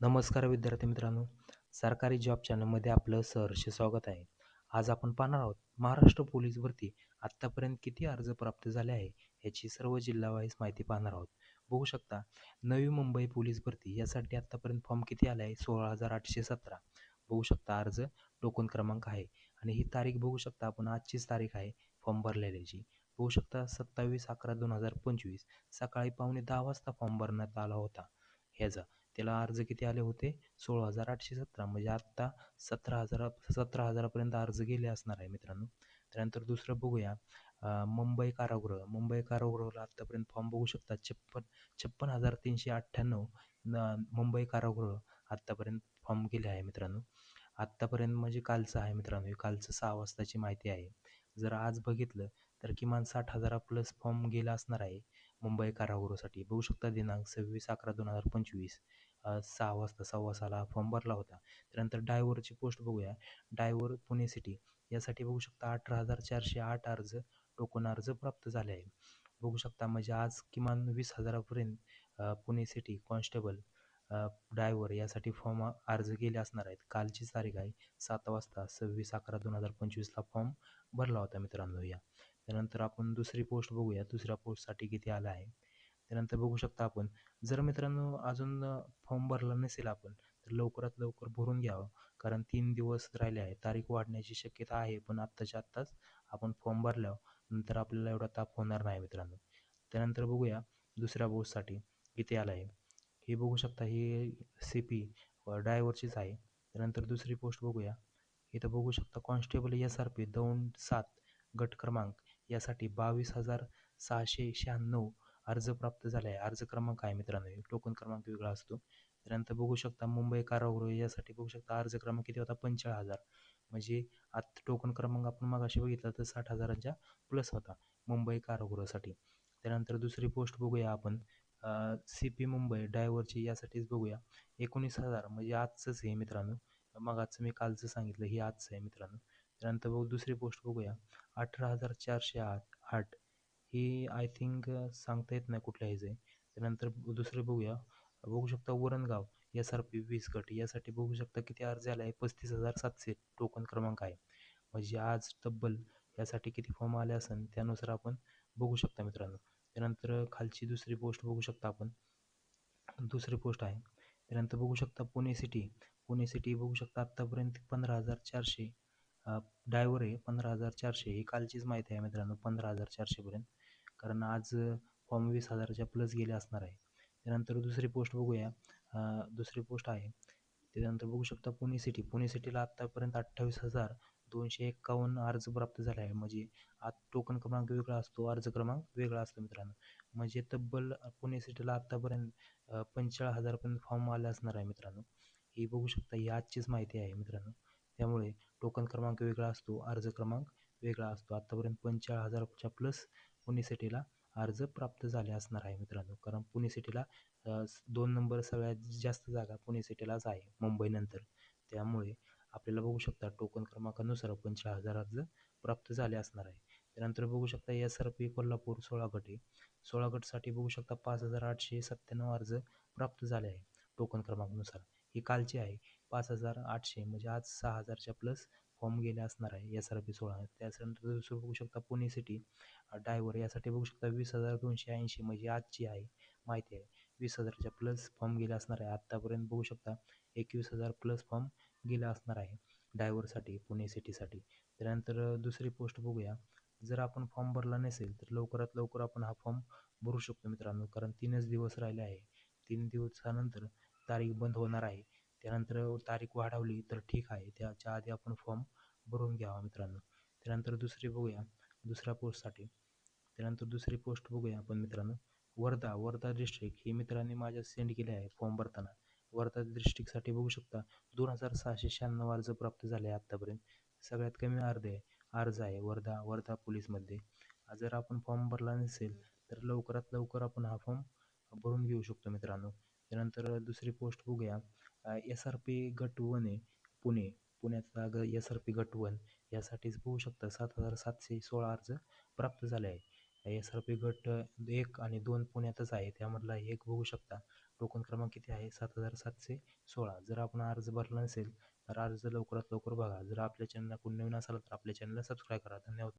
नमस्कार विद्यार्थी मित्रांनो. सरकारी जॉब चॅनलमध्ये आपलं सहर्ष स्वागत आहे. आज आपण पाहणार आहोत महाराष्ट्र पोलीस भरती आत्तापर्यंत किती अर्ज प्राप्त झाले आहे याची सर्व जिल्हावाईज माहिती पाहणार आहोत. बघू शकता नवी मुंबई पोलीस भरती यासाठी आत्तापर्यंत फॉर्म किती आला आहे सोळा हजार आठशे सतरा. बघू शकता अर्ज टोकन क्रमांक आहे आणि ही तारीख बघू शकता आपण आजचीच तारीख आहे फॉर्म भरलेल्याची. बघू शकता सत्तावीस अकरा दोन हजार पंचवीस सकाळी पावणे दहा वाजता फॉर्म भरण्यात आला होता. ह्याचा त्याला अर्ज किती आले होते? सोळा हजार आठशे सतरा. म्हणजे आत्ता सतरा हजार सतरा हजारापर्यंत अर्ज गेले असणार आहे मित्रांनो. त्यानंतर दुसरं बघूया. मुंबई कारागृह. मुंबई कारागृहाला आत्तापर्यंत फॉर्म बघू शकता. छप्पन छप्पन हजार तीनशे अठ्ठ्याण्णव न मुंबई कारागृह आत्तापर्यंत फॉर्म गेले आहे मित्रांनो. आत्तापर्यंत म्हणजे कालचं आहे मित्रांनो. हे कालचं सहा वाजताची माहिती आहे. जर आज बघितलं तर किमान साठ हजारा प्लस फॉर्म गेला असणार आहे. मुंबई कारागृहासाठी. बघू शकता दिनांक सव्वीस अकरा दोन हजार पंचवीस सहा वाजता सव्वा सहाला फॉर्म भरला होता. त्यानंतर डायव्हरची पोस्ट बघूया. डायव्हर पुणे सिटी यासाठी बघू शकता अठरा हजार चारशे आठ अर्ज टोकन अर्ज प्राप्त झाले आहे. बघू शकता म्हणजे आज किमान वीस हजारापर्यंत पुणे सिटी कॉन्स्टेबल ड्रायव्हर यासाठी फॉर्म अर्ज गेले असणार आहेत. कालची तारीख आहे सात वाजता सव्वीस अकरा दोन हजार पंचवीसला फॉर्म भरला होता मित्रांनो या. त्यानंतर आपण दुसरी पोस्ट बघूया. दुसऱ्या पोस्टसाठी किती आलं आहे. त्यानंतर बघू शकता आपण जर मित्रांनो अजून फॉर्म भरला नसेल आपण तर लवकरात लवकर भरून घ्यावं. कारण तीन दिवस राहिले आहे तारीख वाढण्याची शक्यता आहे पण आत्ताच्या आत्ताच आपण फॉर्म भरल्यावर नंतर आपल्याला एवढा ताप होणार नाही मित्रांनो. त्यानंतर बघूया दुसऱ्या पोस्टसाठी किती आलं आहे. हे बघू शकता ही सी पी ड्रायव्हरचीच आहे. त्यानंतर दुसरी पोस्ट बघूया. इथं बघू शकता कॉन्स्टेबल एस आर पी दोन सात गट क्रमांक. यासाठी बावीस हजार सहाशे शहाण्णव अर्ज प्राप्त झाले. आहे अर्ज क्रमांक आहे मित्रांनो टोकन क्रमांक वेगळा असतो. त्यानंतर बघू शकता मुंबई कारागृह यासाठी बघू शकता अर्ज क्रमांक किती होता? पंचेचाळीस हजार. म्हणजे आत टोकन क्रमांक आपण मगाशी बघितला तर साठ हजारांच्या प्लस होता मुंबई कारागृहासाठी. त्यानंतर दुसरी पोस्ट बघूया आपण. सी पी मुंबई डायव्हरची यासाठीच बघूया. एकोणीस हजार म्हणजे आजचंच आहे मित्रांनो. मगाचं मी कालचं सांगितलं हे आजचं आहे मित्रांनो. त्यानंतर बघू दुसरी पोस्ट बघूया. अठरा हजार चारशे आठ. आठ ही आय थिंक सांगता येत नाही कुठल्या ह्याचं. आहे त्यानंतर दुसरं बघूया. बघू शकता वरणगाव एस आर पी वीस गट. यासाठी बघू शकता किती अर्ज आला आहे पस्तीस हजार सातशे टोकन क्रमांक आहे. म्हणजे आज तब्बल यासाठी किती फॉर्म आले असेल त्यानुसार आपण बघू शकता मित्रांनो. त्यानंतर खालची दुसरी पोस्ट बघू शकता आपण. दुसरी पोस्ट आहे. त्यानंतर बघू शकता पुणे सिटी पुणे सिटी बघू शकता आत्तापर्यंत पंधरा हजार चारशे डायवर आहे पंधरा हजार चारशे. ही कालचीच माहिती आहे मित्रांनो पंधरा हजार चारशेपर्यंत कारण आज फॉर्म वीस हजाराच्या प्लस गेले असणार आहे. त्यानंतर दुसरी पोस्ट बघूया. दुसरी पोस्ट आहे. त्यानंतर बघू शकता पुणे सिटी पुणे सिटीला आत्तापर्यंत अठ्ठावीस हजार दोनशे एक्कावन्न अर्ज प्राप्त झाले आहे. म्हणजे आत टोकन क्रमांक वेगळा असतो अर्ज क्रमांक वेगळा असतो मित्रांनो. म्हणजे तब्बल पुणे सिटीला आत्तापर्यंत पंचेचाळीस हजारपर्यंत फॉर्म आले असणार आहे मित्रांनो. ही बघू शकता ही आजचीच माहिती आहे मित्रांनो. त्यामुळे टोकन क्रमांक वेगळा असतो अर्ज क्रमांक वेगळा असतो. आत्तापर्यंत पंचेचाळीस हजारच्या प्लस पुणे सिटीला अर्ज प्राप्त झाले असणार आहे मित्रांनो. कारण पुणे सिटीला दोन नंबर सगळ्यात जास्त जागा पुणे सिटीलाच आहे मुंबईनंतर त्यामुळे आपल्याला बघू शकता टोकन क्रमांकानुसार पंचेचाळीस हजार अर्ज प्राप्त झाले असणार आहे. त्यानंतर बघू शकता एस आर पी कोल्हापूर सोळा गट आहे. सोळा गटसाठी बघू शकता पाच हजार आठशे सत्त्याण्णव अर्ज प्राप्त झाले आहे टोकन क्रमांकानुसार. ही कालची आहे. पाच हजार आठशे म्हणजे आज सहा हजारच्या प्लस फॉर्म गेले असणार आहे एस आर पी सोळा. त्याच्यानंतर दुसरं बघू शकता पुणे सिटी डायव्हर यासाठी बघू शकता वीस हजार दोनशे ऐंशी म्हणजे आजची आहे माहिती आहे. वीस हजारच्या प्लस फॉर्म गेले असणार आहे. आत्तापर्यंत बघू शकता एकवीस हजार प्लस फॉर्म गेले असणार आहे डायव्हरसाठी पुणे सिटीसाठी त्यानंतर दुसरी पोस्ट बघूया. जर आपण फॉर्म भरला नसेल तर लवकरात लवकर आपण हा फॉर्म भरू शकतो मित्रांनो. कारण तीनच दिवस राहिले आहे. तीन दिवसानंतर तारीख बंद होणार आहे. त्यानंतर तारीख वाढवली तर ठीक आहे. त्याच्या आधी आपण फॉर्म भरून घ्यावा मित्रांनो. त्यानंतर दुसरी बघूया. दुसऱ्या पोस्टसाठी त्यानंतर दुसरी पोस्ट बघूया आपण मित्रांनो. वर्धा वर्धा डिस्ट्रिक्ट ही मित्रांनी माझ्या सेंड केले आहे फॉर्म भरताना. वर्धा डिस्ट्रिक्टसाठी बघू शकता दोन हजार सहाशे शहाण्णव अर्ज प्राप्त झाले आहे आत्तापर्यंत सगळ्यात कमी अर्ध आहे. अर्ज आहे वर्धा वर्धा पोलीसमध्ये जर आपण फॉर्म भरला नसेल तर लवकरात लवकर आपण हा फॉर्म भरून घेऊ शकतो मित्रांनो. त्यानंतर दुसरी पोस्ट बघूया. एस आर पी गट वन आहे पुणे. पुण्याचा ग एस आर पी गट वन यासाठीच बघू शकता सात हजार सातशे सोळा अर्ज प्राप्त झाले आहे एस आर पी गट एक आणि दोन पुण्यातच आहे. त्यामधला एक बघू शकता. टोकन क्रमांक किती आहे? सात हजार सातशे सोळा. जर आपण अर्ज भरला नसेल तर अर्ज लवकरात लवकर बघा. जर आपल्या चॅनलला कोण नवीन असाल तर आपल्या चॅनलला सबस्क्राईब करा. धन्यवाद.